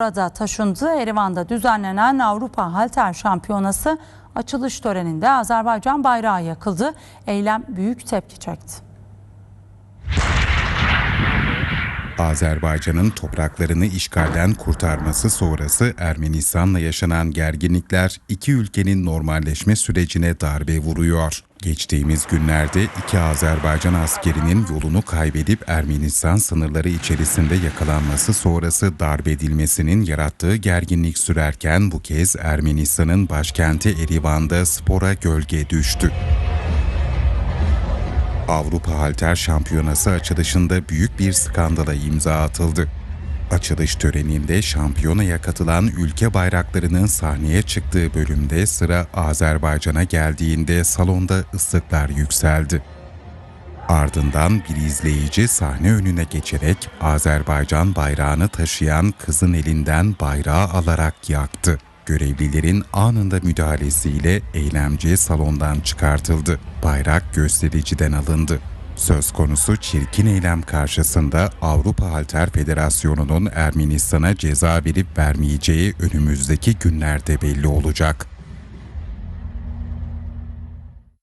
Burada taşındı. Erivan'da düzenlenen Avrupa Halter Şampiyonası açılış töreninde Azerbaycan bayrağı yakıldı. Eylem büyük tepki çekti. Azerbaycan'ın topraklarını işgalden kurtarması sonrası Ermenistan'la yaşanan gerginlikler iki ülkenin normalleşme sürecine darbe vuruyor. Geçtiğimiz günlerde iki Azerbaycan askerinin yolunu kaybedip Ermenistan sınırları içerisinde yakalanması sonrası darbe edilmesinin yarattığı gerginlik sürerken bu kez Ermenistan'ın başkenti Erivan'da spora gölge düştü. Avrupa Halter Şampiyonası açılışında büyük bir skandala imza atıldı. Açılış töreninde şampiyonaya katılan ülke bayraklarının sahneye çıktığı bölümde sıra Azerbaycan'a geldiğinde salonda ıslıklar yükseldi. Ardından bir izleyici sahne önüne geçerek Azerbaycan bayrağını taşıyan kızın elinden bayrağı alarak yaktı. Görevlilerin anında müdahalesiyle eylemci salondan çıkartıldı. Bayrak göstericiden alındı. Söz konusu çirkin eylem karşısında Avrupa Halter Federasyonu'nun Ermenistan'a ceza verip vermeyeceği önümüzdeki günlerde belli olacak.